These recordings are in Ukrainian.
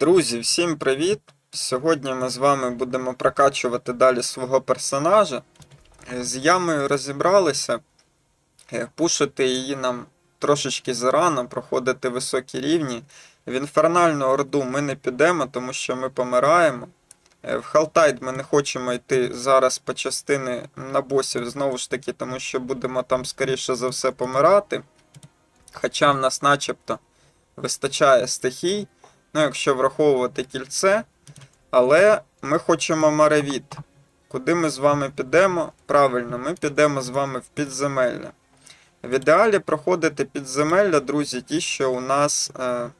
Друзі, всім привіт! Сьогодні ми з вами будемо прокачувати далі свого персонажа. З ямою розібралися. Е, Пушити її нам трошечки зарано, проходити високі рівні. В інфернальну орду ми не підемо, тому що ми помираємо. Е, В Халтайд ми не хочемо йти зараз по частини на босів, знову ж таки, тому що будемо там, скоріше за все, помирати. Хоча в нас начебто вистачає стихій. Ну, якщо враховувати кільце. Але ми хочемо Маревіт. Куди ми з вами підемо? Правильно, ми підемо з вами в підземелля. В ідеалі проходити підземелля, друзі, ті, що у нас е,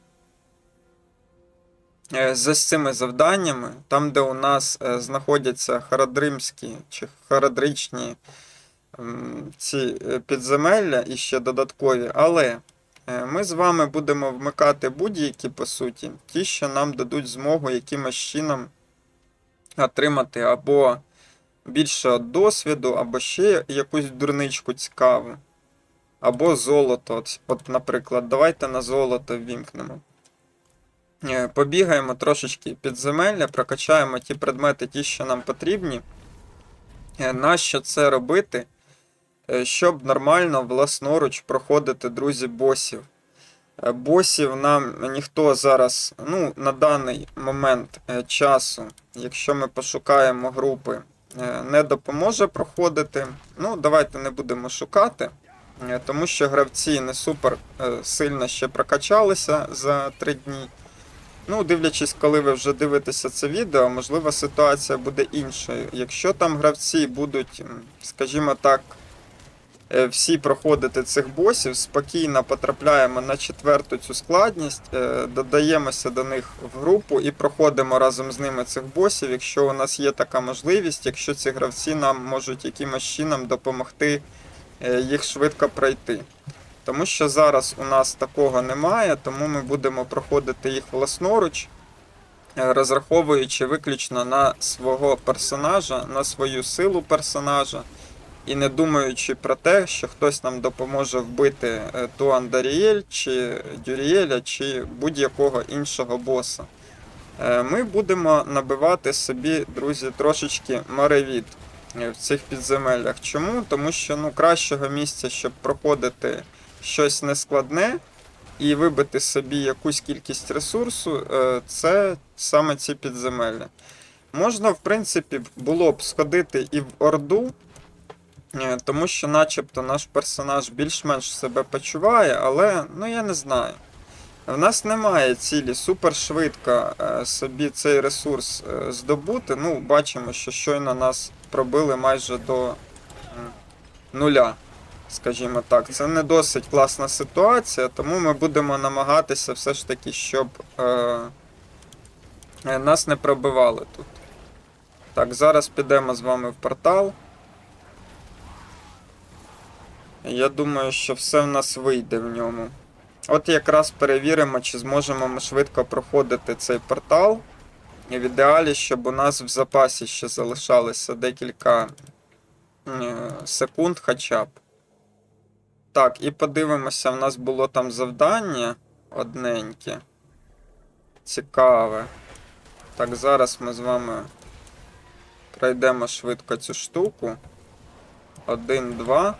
е, за цими завданнями, там, де у нас е, знаходяться харадримські чи харадричні м, ці е, підземелля і ще додаткові. Але Е, Ми з вами будемо вмикати будь-які, по суті, ті, що нам дадуть змогу якимось чином отримати або більше досвіду, або ще якусь дурничку цікаву, або золото. От, от наприклад, давайте на золото ввімкнемо. Е, Побігаємо трошечки підземелля, прокачаємо ті предмети, ті, що нам потрібні. Е, Нащо це робити? Е, щоб нормально власноруч проходити, друзі, босів. Е, Босів нам ніхто зараз, ну, на даний момент е, часу, якщо ми пошукаємо групи, не допоможе проходити. Ну, давайте не будемо шукати, тому що гравці не супер сильно ще прокачалися за 3 дні. Ну, дивлячись, коли ви вже дивитеся це відео, можливо, ситуація буде іншою. Якщо там гравці будуть, скажімо так, всі проходити цих босів, спокійно потрапляємо на четверту цю складність, е, додаємося до них в групу і проходимо разом з ними цих босів, якщо у нас є така можливість, якщо ці гравці нам можуть якимось чином допомогти е, їх швидко пройти. Тому що зараз у нас такого немає, тому ми будемо проходити їх власноруч, е, розраховуючи виключно на свого персонажа, на свою силу персонажа, і не думаючи про те, що хтось нам допоможе вбити е, ту Андаріель, чи Дюріеля, чи будь-якого іншого боса. Е, Ми будемо набивати собі, друзі, трошечки маревід е, в цих підземеллях. Чому? Тому що ну, кращого місця, щоб проходити щось нескладне і вибити собі якусь кількість ресурсу, це саме ці підземелля. Можна, в принципі, було б сходити і в Орду, тому що, начебто, наш персонаж більш-менш себе почуває, але ну я не знаю. В нас немає цілі супершвидко е, собі цей ресурс е, здобути. Ну, бачимо, що щойно нас пробили майже до нуля скажімо так. Це не досить класна ситуація, тому ми будемо намагатися все ж таки, щоб е, е, нас не пробивали тут. Так, зараз підемо з вами в портал. Я думаю, що все в нас вийде в ньому. От якраз перевіримо, чи зможемо ми швидко проходити цей портал. І в ідеалі, щоб у нас в запасі ще залишалося декілька е, секунд хоча б. Так, і подивимося, в нас було там завдання одненьке. Цікаве. Так, зараз ми з вами пройдемо швидко цю штуку. Один, два.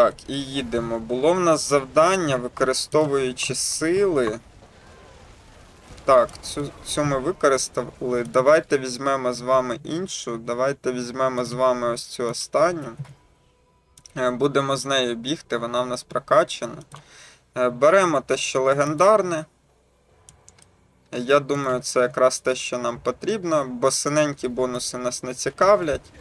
Так, і їдемо. Було в нас завдання, використовуючи сили. Так, цю, цю ми використали. Давайте візьмемо з вами іншу. Давайте візьмемо з вами ось цю останню. Е, Будемо з нею бігти, вона в нас прокачана. Е, Беремо те, що легендарне. Я думаю, це якраз те, що нам потрібно, бо синенькі бонуси нас не цікавлять,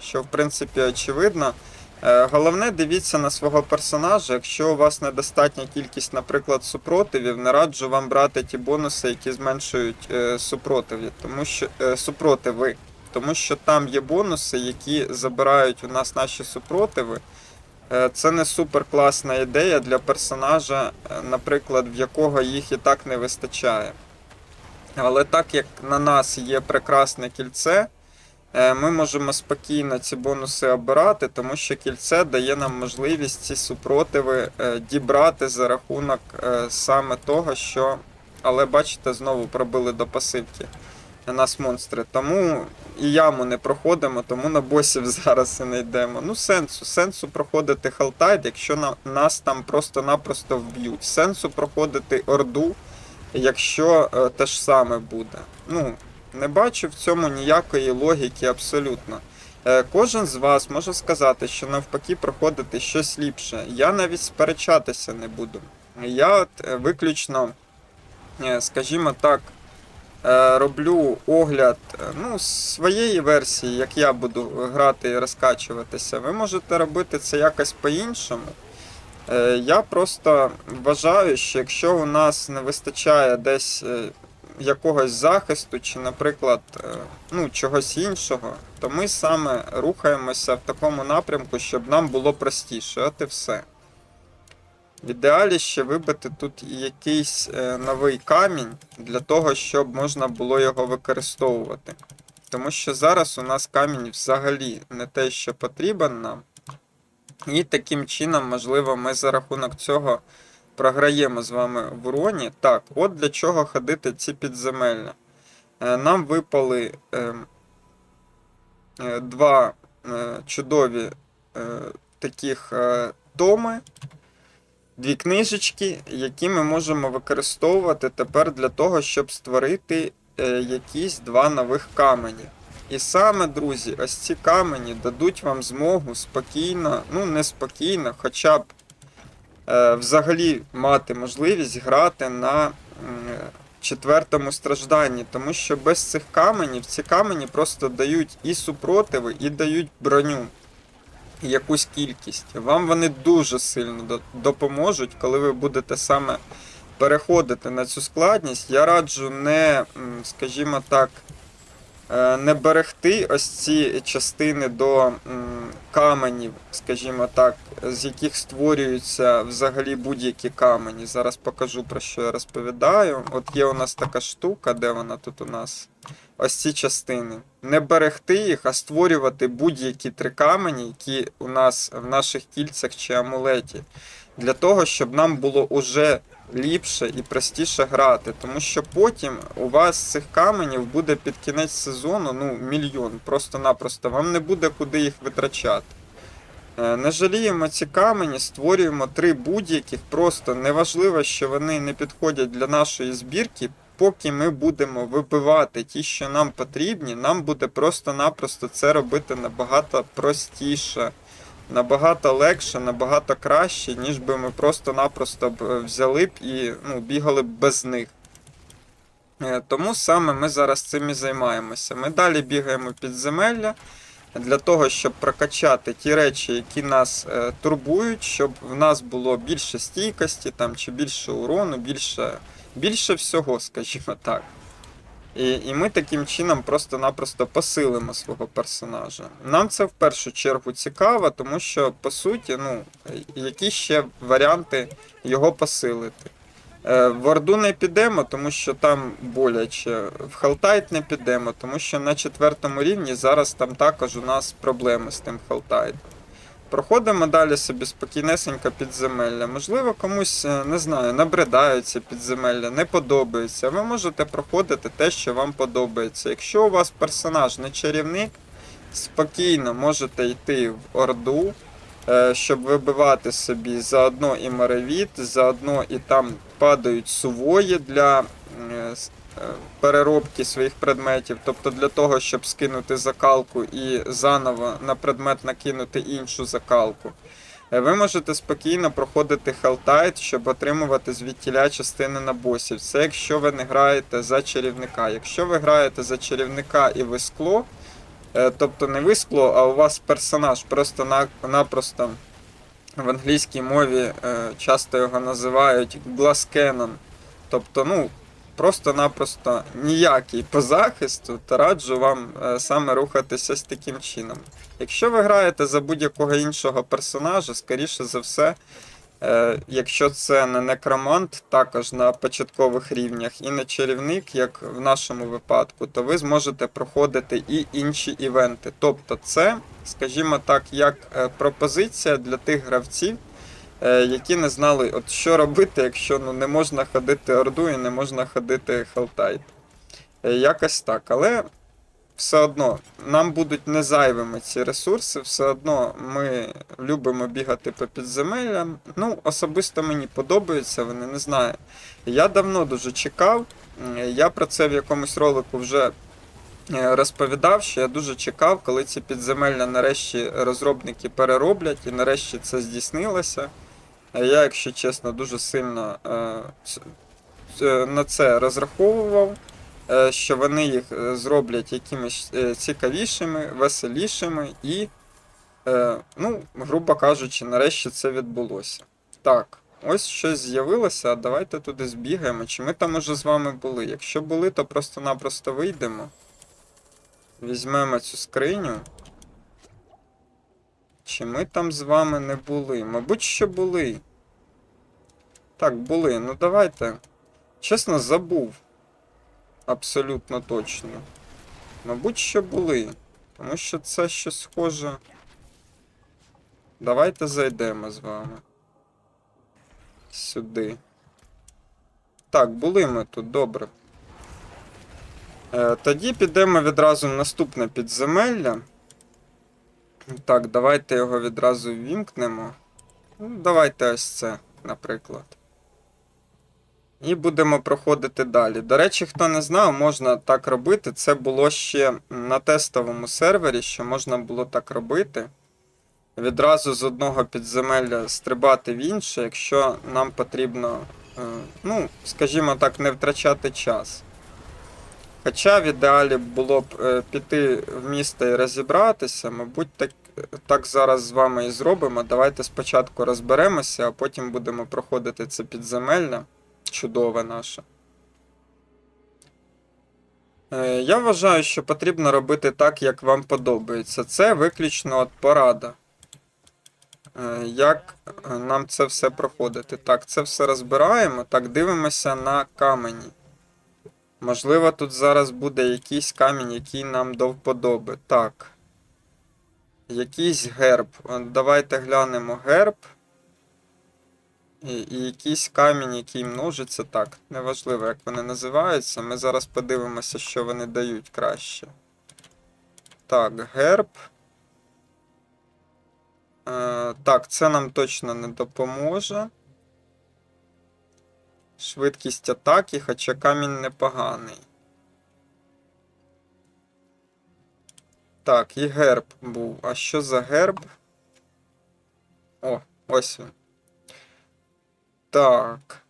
що в принципі очевидно. Е, Головне, дивіться на свого персонажа. Якщо у вас недостатня кількість, наприклад, супротивів, не раджу вам брати ті бонуси, які зменшують е, супротиві, тому що е, супротиви. Тому що там є бонуси, які забирають у нас наші супротиви. Це не супер класна ідея для персонажа, наприклад, в якого їх і так не вистачає. Але так як на нас є прекрасне кільце, ми можемо спокійно ці бонуси обирати, тому що кільце дає нам можливість ці супротиви е, дібрати за рахунок е, саме того, що але бачите, знову пробили до пасивки нас монстри. Тому і яму не проходимо, тому на босів зараз і не йдемо. Ну, сенсу. Сенсу проходити халтайд, якщо на, нас там просто-напросто вб'ють. Сенсу проходити орду, якщо е, те ж саме буде. Ну, не бачу в цьому ніякої логіки абсолютно. Е, Кожен з вас може сказати, що навпаки проходити щось ліпше. Я навіть сперечатися не буду. Я от е, виключно, е, скажімо так, роблю огляд ну, своєї версії, як я буду грати і розкачуватися. Ви можете робити це якось по-іншому. Я просто вважаю, що якщо у нас не вистачає десь якогось захисту, чи, наприклад, е, ну, чогось іншого, то ми саме рухаємося в такому напрямку, щоб нам було простіше. От і все. В ідеалі ще вибити тут якийсь е, новий камінь для того, щоб можна було його використовувати. Тому що зараз у нас камінь взагалі не те, що потрібен нам. І таким чином, можливо, ми за рахунок цього програємо з вами в уроні. Так, от для чого ходити ці підземелля. Е, Нам випали е, е, два чудові таких томи, дві книжечки, які ми можемо використовувати тепер для того, щоб створити якісь два нових камені. І саме, друзі, ось ці камені дадуть вам змогу спокійно, ну не спокійно, хоча б взагалі мати можливість грати на четвертому стражданні, тому що без цих каменів ці камені просто дають і супротиви, і дають броню. Якусь кількість. Вам вони дуже сильно допоможуть, коли ви будете саме переходити на цю складність. Я раджу не, скажімо так, е, не берегти ось ці частини до каменів, скажімо так, з яких створюються взагалі будь-які камені. Зараз покажу про що я розповідаю. От є у нас така штука, де вона тут у нас? Ось ці частини. Не берегти їх, а створювати будь-які три камені, які у нас в наших кільцях чи амулеті. Для того, щоб нам було уже ліпше і простіше грати. Тому що потім у вас цих каменів буде під кінець сезону ну, мільйон. Просто-напросто вам не буде куди їх витрачати. Е, Не жаліємо ці камені, створюємо три будь-яких. Просто неважливо, що вони не підходять для нашої збірки. Поки ми будемо вибивати ті, що нам потрібні, нам буде просто-напросто це робити набагато простіше, набагато легше, набагато краще, ніж би ми просто-напросто е, взяли б і ну, бігали б без них. Е, Тому саме ми зараз цим і займаємося. Ми далі бігаємо підземелля для того, щоб прокачати ті речі, які нас е, турбують, щоб в нас було більше стійкості там, чи більше урону, більше, більше всього, скажімо так. І, і ми таким чином просто-напросто посилимо свого персонажа. Нам це в першу чергу цікаво, тому що, по суті, ну, які ще варіанти його посилити. Е, В Орду не підемо, тому що там боляче. В Халтайт не підемо, тому що на четвертому рівні зараз там також у нас проблеми з тим Халтайтом. Проходимо далі собі спокійнесенько підземелля. Можливо, комусь, е, не знаю, набридаються підземелля, не подобається. Ви можете проходити те, що вам подобається. Якщо у вас персонаж не чарівник, спокійно можете йти в Орду, е, щоб вибивати собі заодно і Маревіт, заодно і там падають сувої для е, переробки своїх предметів, тобто для того, щоб скинути закалку і заново на предмет накинути іншу закалку. Е, Ви можете спокійно проходити хелтайт, щоб отримувати звідтіля частини на босів. Це якщо ви не граєте за чарівника. Якщо ви граєте за чарівника і ви скло, е, тобто не ви скло, а у вас персонаж просто-напросто в англійській мові е, часто його називають Glass Cannon. Тобто, ну, просто-напросто ніякий по захисту, то раджу вам е, саме рухатися з таким чином. Якщо ви граєте за будь-якого іншого персонажа, скоріше за все, е, якщо це не некромант, також на початкових рівнях, і не чарівник, як в нашому випадку, то ви зможете проходити і інші івенти. Тобто, це, скажімо так, як е, пропозиція для тих гравців, які не знали, от що робити, якщо ну, не можна ходити Орду і не можна ходити Хелтайт. Е, Якось так. Але все одно нам будуть не зайвими ці ресурси, все одно ми любимо бігати по підземеллям. Ну, особисто мені подобаються, вони не знаю. Я давно дуже чекав. Я про це в якомусь ролику вже е, розповідав, що я дуже чекав, коли ці підземелля нарешті розробники перероблять, і нарешті це здійснилося. Е, Я, якщо чесно, дуже сильно е, ц- на це розраховував, е, що вони їх е, зроблять якимись е, цікавішими, веселішими і, е, ну, грубо кажучи, нарешті це відбулося. Так, ось щось з'явилося, а давайте туди збігаємо. Чи ми там уже з вами були? Якщо були, то просто-напросто вийдемо. Візьмемо цю скриню. Чи ми там з вами не були? Мабуть, що були. Так, були. Ну давайте. Чесно, забув. Абсолютно точно. Мабуть, що були. Тому що це щось схоже. Давайте зайдемо з вами. Сюди. Так, були ми тут, добре. Е, тоді підемо відразу в наступне підземелля. Так, давайте його відразу ввімкнемо. Ну, давайте ось це, наприклад. І будемо проходити далі. До речі, хто не знав, можна так робити. Це було ще на тестовому сервері, що можна було так робити. Відразу з одного підземелля стрибати в інше, якщо нам потрібно, е, ну, скажімо так, не втрачати час. Хоча в ідеалі було б е, піти в місто і розібратися, мабуть, так, так зараз з вами і зробимо. Давайте спочатку розберемося, а потім будемо проходити це підземелля. Чудове наше. Е, Я вважаю, що потрібно робити так, як вам подобається. Це виключно от порада. Е, Як нам це все проходити? Так, це все розбираємо. Так, дивимося на камені. Можливо, тут зараз буде якийсь камінь, який нам до вподоби. Так. Якийсь герб. Давайте глянемо герб. І, і якийсь камінь, який множиться. Так, неважливо, як вони називаються. Ми зараз подивимося, що вони дають краще. Так, герб. Е, так, це нам точно не допоможе. Швидкість атаки, хоча камінь непоганий. Так, і герб був. А що за герб? О, ось він. Так.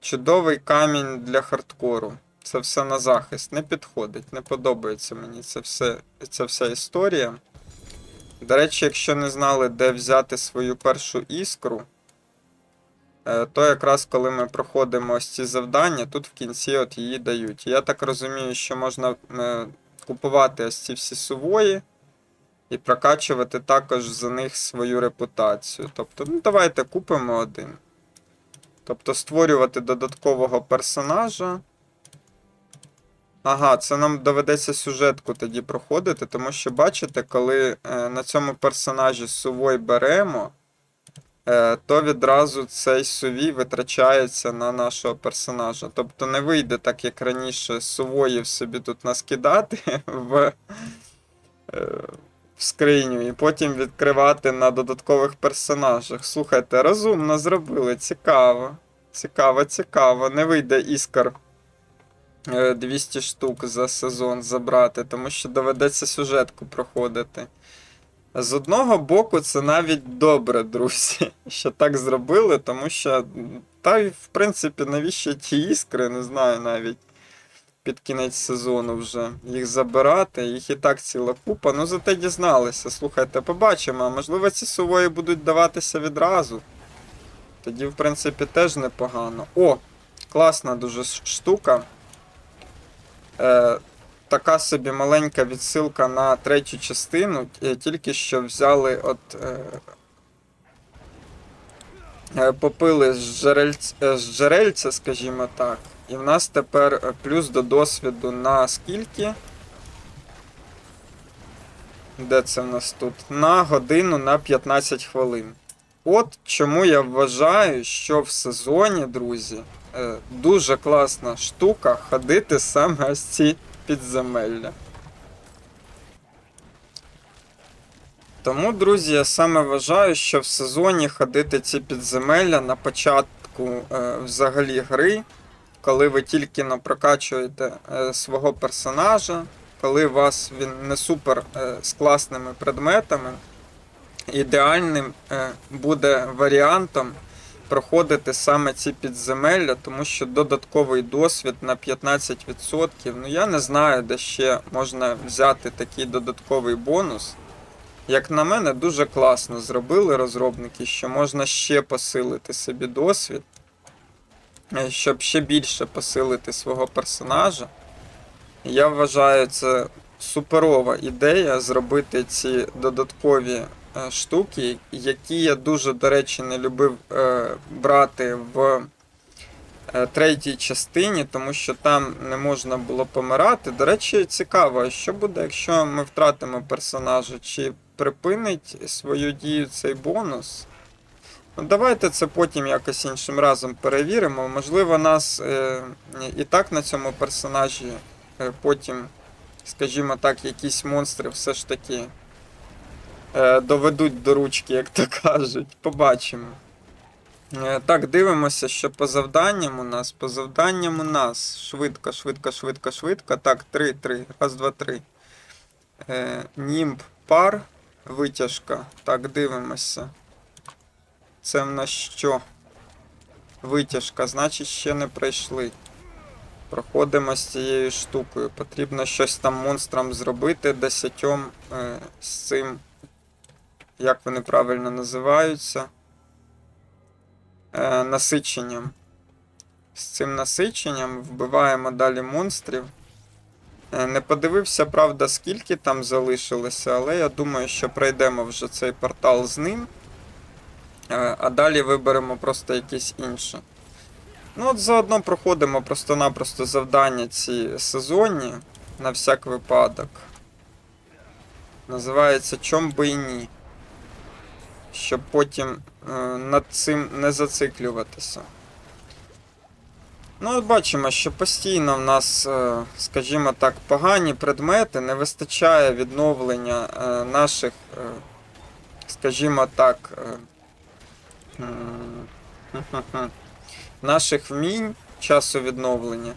Чудовий камінь для хардкору. Це все на захист. Не підходить, не подобається мені це все, ця вся історія. До речі, якщо не знали, де взяти свою першу іскру, то якраз коли ми проходимо ось ці завдання, тут в кінці от її дають. Я так розумію, що можна е, купувати ось ці всі сувої і прокачувати також за них свою репутацію. Тобто, ну давайте купимо один. Тобто створювати додаткового персонажа. Ага, це нам доведеться сюжетку тоді проходити, тому що бачите, коли е, на цьому персонажі сувой беремо, е, то відразу цей сувій витрачається на нашого персонажа. Тобто не вийде так, як раніше, сувоїв собі тут наскидати в, е, в скриню і потім відкривати на додаткових персонажах. Слухайте, розумно зробили, цікаво. Цікаво, цікаво. Не вийде іскор. е, 200 штук за сезон забрати, тому що доведеться сюжетку проходити. З одного боку, це навіть добре, друзі, що так зробили, тому що, та й в принципі, навіщо ті іскри, не знаю навіть під кінець сезону вже їх забирати, їх і так ціла купа. Ну зате дізналися. Слухайте, побачимо, а можливо ці сувої будуть даватися відразу. Тоді, в принципі, теж непогано. О, класна дуже штука. Е, така собі маленька відсилка на третю частину. е, Тільки що взяли от. Е, е, попили з, джерельць, е, з джерельця, скажімо так. І в нас тепер плюс до досвіду на скільки? Де це в нас тут? На годину на 15 хвилин. От чому я вважаю, що в сезоні, друзі, дуже класна штука ходити саме ось ці підземелля. Тому, друзі, я саме вважаю, що в сезоні ходити ці підземелля на початку е, взагалі гри, коли ви тільки напрокачуєте е, свого персонажа, коли у вас він не супер е, з класними предметами, ідеальним е, буде варіантом проходити саме ці підземелля, тому що додатковий досвід на 15%. Ну я не знаю, де ще можна взяти такий додатковий бонус. Як на мене, дуже класно зробили розробники, що можна ще посилити собі досвід, е, щоб ще більше посилити свого персонажа. Я вважаю, це суперова ідея зробити ці додаткові штуки, які я дуже, до речі, не любив е, брати в е, третій частині, тому що там не можна було помирати. До речі, цікаво, що буде, якщо ми втратимо персонажа, чи припинить свою дію цей бонус? Ну, давайте це потім якось іншим разом перевіримо. Можливо, нас е, і так на цьому персонажі е, потім, скажімо так, якісь монстри все ж таки е, доведуть до ручки, як то кажуть. Побачимо. Е, так, дивимося, що по завданням у нас. По завданням у нас. Швидко, швидко, швидко, швидко. Так, 3, 3. Раз, два, три. Е, німб пар. Витяжка. Так, дивимося. Це в нас що? Витяжка, значить ще не пройшли. Проходимо з цією штукою. Потрібно щось там монстрам зробити десятьом е, з цим. Як вони правильно називаються? Е, насиченням. З цим насиченням вбиваємо далі монстрів. Е, Не подивився, правда, скільки там залишилося, але я думаю, що пройдемо вже цей портал з ним. Е, А далі виберемо просто якісь інші. Ну, от заодно проходимо просто-напросто завдання ці сезонні на всяк випадок. Називається Чом би і ні. Щоб потім е, над цим не зациклюватися. Ну, от бачимо, що постійно в нас, е, скажімо так, погані предмети, не вистачає відновлення е, наших, е, скажімо так, наших вмінь часу відновлення.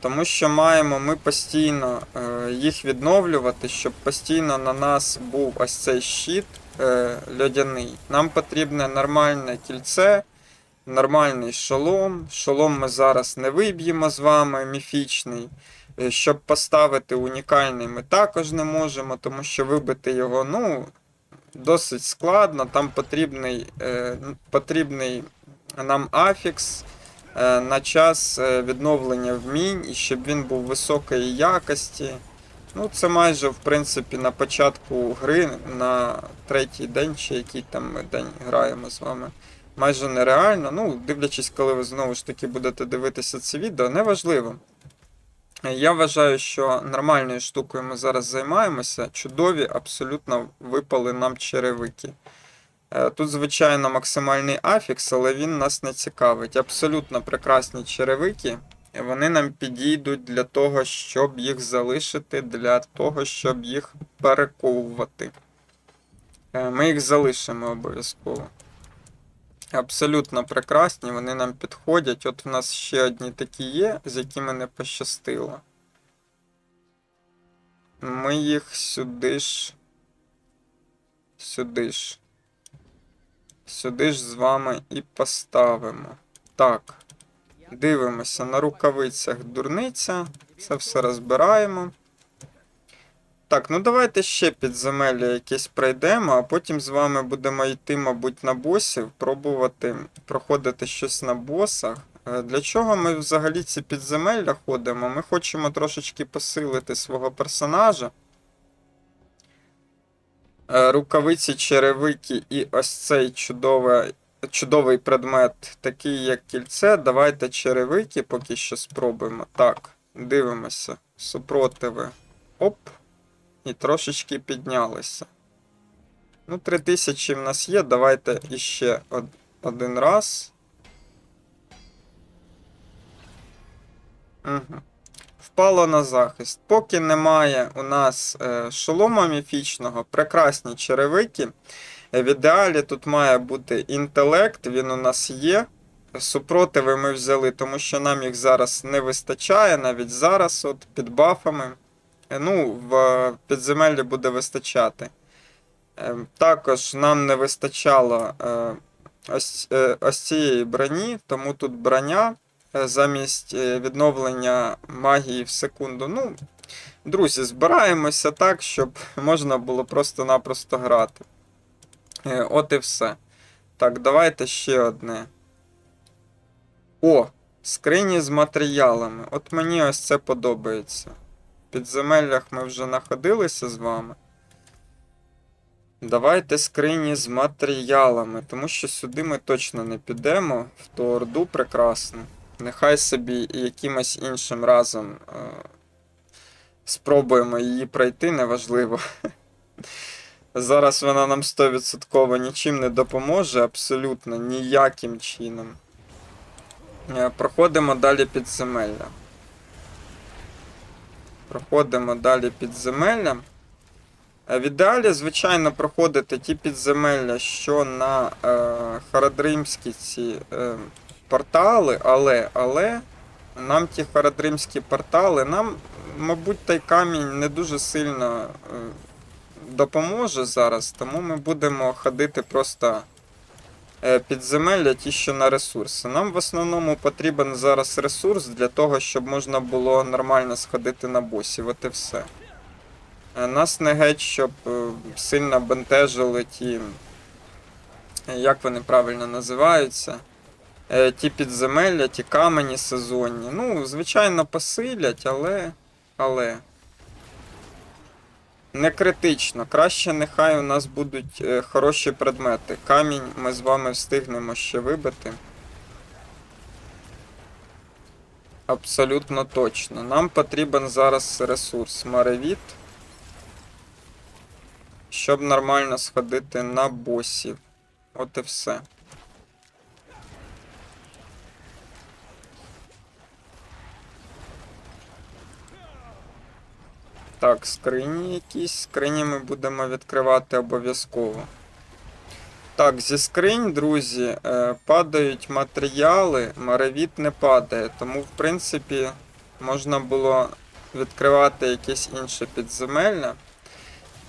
Тому що маємо ми постійно їх відновлювати, щоб постійно на нас був ось цей щит льодяний. Нам потрібне нормальне кільце, нормальний шолом. Шолом ми зараз не виб'ємо з вами, міфічний. Е, Щоб поставити унікальний, ми також не можемо, тому що вибити його ну, досить складно. Там потрібний, е, потрібний нам афікс е, на час е, відновлення вмінь, і щоб він був високої якості. Ну, це майже, в принципі, на початку гри, на третій день, чи який там ми день граємо з вами. Майже нереально. Ну, дивлячись, коли ви знову ж таки будете дивитися це відео, неважливо. Я вважаю, що нормальною штукою ми зараз займаємося. Чудові абсолютно випали нам черевики. Е, Тут, звичайно, максимальний афікс, але він нас не цікавить. Абсолютно прекрасні черевики. Вони нам підійдуть для того, щоб їх залишити, для того, щоб їх перековувати. Е, Ми їх залишимо обов'язково. Абсолютно прекрасні, вони нам підходять. От в нас ще одні такі є, з якими не пощастило. Ми їх сюди ж. Сюди ж. Сюди ж з вами і поставимо. Так. Дивимося на рукавицях дурниця. Це все розбираємо. Так, ну давайте ще підземелля якесь пройдемо, а потім з вами будемо йти, мабуть, на босів, пробувати проходити щось на босах. Е, Для чого ми взагалі ці підземелля ходимо? Ми хочемо трошечки посилити свого персонажа. Е, Рукавиці, черевики і ось цей чудовий, чудовий предмет, такий як кільце. Давайте черевики поки що спробуємо. Так, дивимося. Супротиви. Оп. і трошечки піднялися. Ну, 3000 в нас є. Давайте іще од- один раз. Угу. Впало на захист. Поки немає у нас е, шолома міфічного, прекрасні черевики. В ідеалі тут має бути інтелект, він у нас є. Супротиви ми взяли, тому що нам їх зараз не вистачає, навіть зараз, от під бафами. Е, Ну, в підземеллі буде вистачати. Е, Також нам не вистачало е, ось, ось цієї броні, тому тут броня замість відновлення магії в секунду. Ну, друзі, збираємося так, щоб можна було просто-напросто грати. Е, От і все. Так, давайте ще одне. О, скрині з матеріалами. От мені ось це подобається. В підземеллях ми вже знаходилися з вами. Давайте скрині з матеріалами, тому що сюди ми точно не підемо, в ту орду прекрасно. Нехай собі якимось іншим разом е, спробуємо її пройти, неважливо. Зараз вона нам 100% нічим не допоможе, абсолютно ніяким чином. Е, Проходимо далі підземелля. Проходимо далі підземелля. Е, В ідеалі, звичайно, проходити ті підземелля, що на е, Харадримські ці е, портали, але, але нам ті Харадримські портали, нам, мабуть, той камінь не дуже сильно е, допоможе зараз, тому ми будемо ходити просто е, підземелля, ті, що на ресурси. Нам в основному потрібен зараз ресурс для того, щоб можна було нормально сходити на босів. От і все. Е, Нас не геть, щоб е, сильно бентежили ті. Як вони правильно називаються? Ті підземелля, ті камені сезонні. Ну, звичайно, посилять, але. але. Не критично. Краще нехай у нас будуть е, хороші предмети. Камінь ми з вами встигнемо ще вибити. Абсолютно точно. Нам потрібен зараз ресурс Маревіт. Щоб нормально сходити на босів. От і все. Так, скрині якісь. Скрині ми будемо відкривати обов'язково. Так, зі скринь, друзі, е, падають матеріали, маревіт не падає, тому, в принципі, можна було відкривати якесь інше підземелля.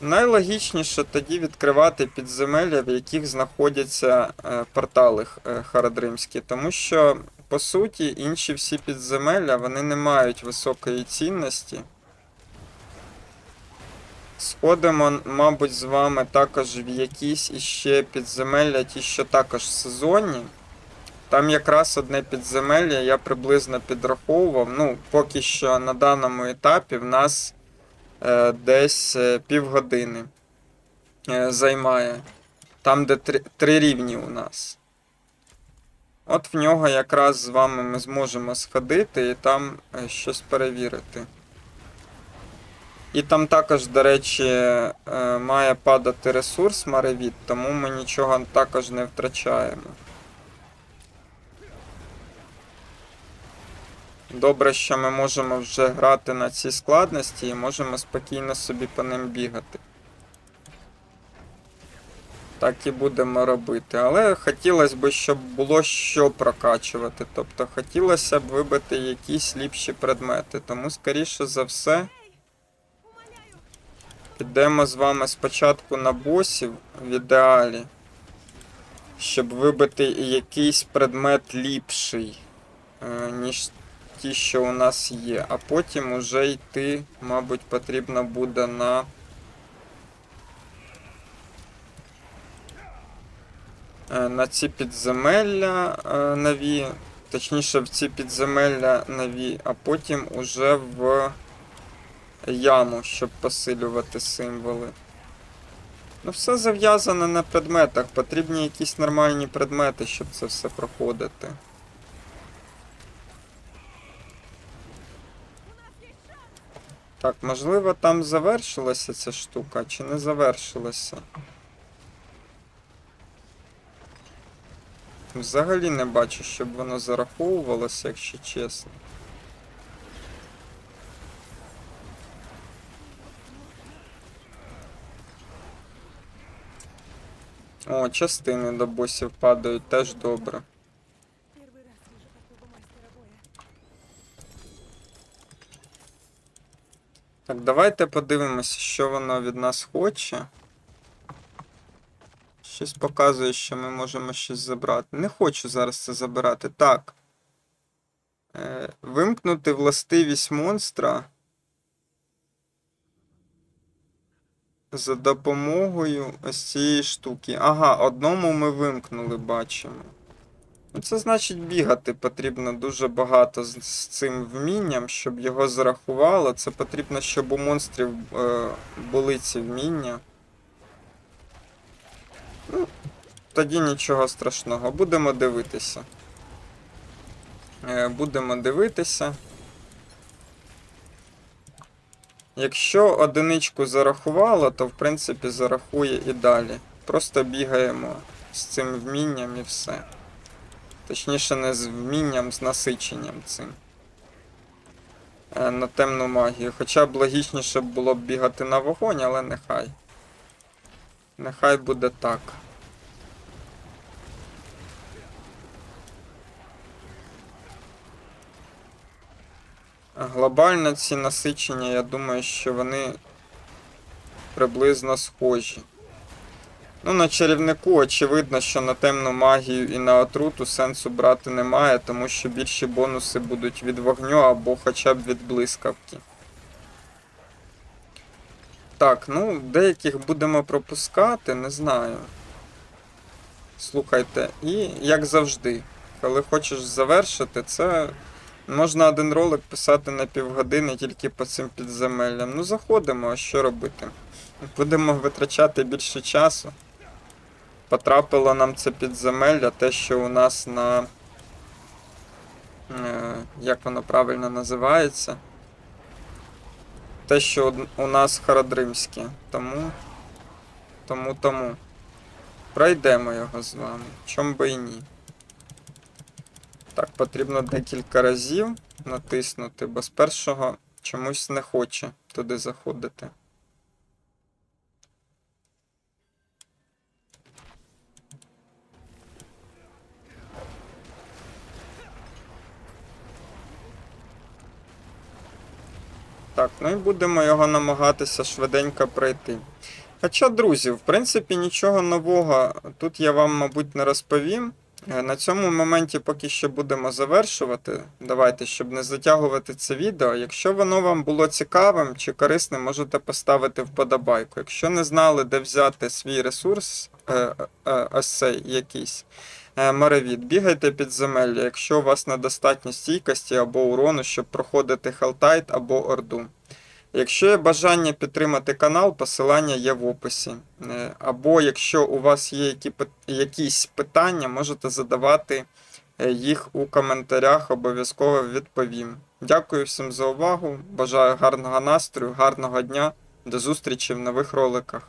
Найлогічніше тоді відкривати підземелля, в яких знаходяться е, портали е, харадримські, тому що, по суті, інші всі підземелля вони не мають високої цінності. Сходимо, мабуть, з вами також в якісь іще підземелля, ті, що також сезонні. Там якраз одне підземелля я приблизно підраховував. Ну, поки що на даному етапі в нас е, десь е, півгодини е, займає. Там, де три, три рівні у нас. От в нього якраз з вами ми зможемо сходити і там е, щось перевірити. І там також, до речі, е, має падати ресурс Маревіт, тому ми нічого також не втрачаємо. Добре, що ми можемо вже грати на цій складності і можемо спокійно собі по ним бігати. Так і будемо робити. Але хотілося б, щоб було що прокачувати. Тобто хотілося б вибити якісь ліпші предмети. Тому, скоріше за все, підемо з вами спочатку на босів в ідеалі, щоб вибити якийсь предмет ліпший, е, ніж ті, що у нас є. А потім уже йти, мабуть, потрібно буде на. е, На ці підземелля е, нові, точніше в ці підземелля нові, а потім уже в яму, щоб посилювати символи. Ну, все зав'язане на предметах. Потрібні якісь нормальні предмети, щоб це все проходити. Так, можливо, там завершилася ця штука, чи не завершилася? Взагалі не бачу, щоб воно зараховувалося, якщо чесно. О, частини до босів падають, теж добре. Так, давайте подивимося, що воно від нас хоче. Щось показує, що ми можемо щось забрати. Не хочу зараз це забирати. Так. Е, вимкнути властивість монстра. За допомогою ось цієї штуки. Ага, одному ми вимкнули, бачимо. Ну, Це значить бігати потрібно дуже багато з, з цим вмінням, щоб його зарахувало. Це потрібно, щоб у монстрів е, були ці вміння. Ну, тоді нічого страшного. Будемо дивитися. Е, будемо дивитися. Якщо одиничку зарахувало, то в принципі зарахує і далі. Просто бігаємо з цим вмінням і все. Точніше, не з вмінням, з насиченням цим. Е, На темну магію. Хоча б логічніше було б бігати на вогонь, але нехай. Нехай буде так. Глобально ці насичення, я думаю, що вони приблизно схожі. Ну, на чарівнику очевидно, що на темну магію і на отруту сенсу брати немає, тому що більші бонуси будуть від вогню або хоча б від блискавки. Так, ну, деяких будемо пропускати, не знаю. Слухайте, і як завжди, коли хочеш завершити, це можна один ролик писати на півгодини тільки по цим підземеллям. Ну, заходимо, а що робити? Будемо витрачати більше часу. Потрапило нам це підземелля, те, що у нас на. Е, як воно правильно називається? Те, що у нас Харадримське. Тому. Тому тому. Пройдемо його з вами. Чом би і ні. Так, потрібно декілька разів натиснути, бо з першого чомусь не хоче туди заходити. Так, ну і будемо його намагатися швиденько пройти. Хоча, друзі, в принципі, нічого нового тут я вам, мабуть, не розповім. Е, На цьому моменті поки що будемо завершувати. Давайте, щоб не затягувати це відео. Якщо воно вам було цікавим чи корисним, можете поставити вподобайку. Якщо не знали, де взяти свій ресурс, е, е, якийсь е, Маревіт, бігайте під земелля, якщо у вас недостатньо стійкості або урону, щоб проходити Хелтайт або Орду. Якщо є бажання підтримати канал, посилання є в описі. Е, Або якщо у вас є які, якісь питання, можете задавати е, їх у коментарях, обов'язково відповім. Дякую всім за увагу. Бажаю гарного настрою, гарного дня. До зустрічі в нових роликах.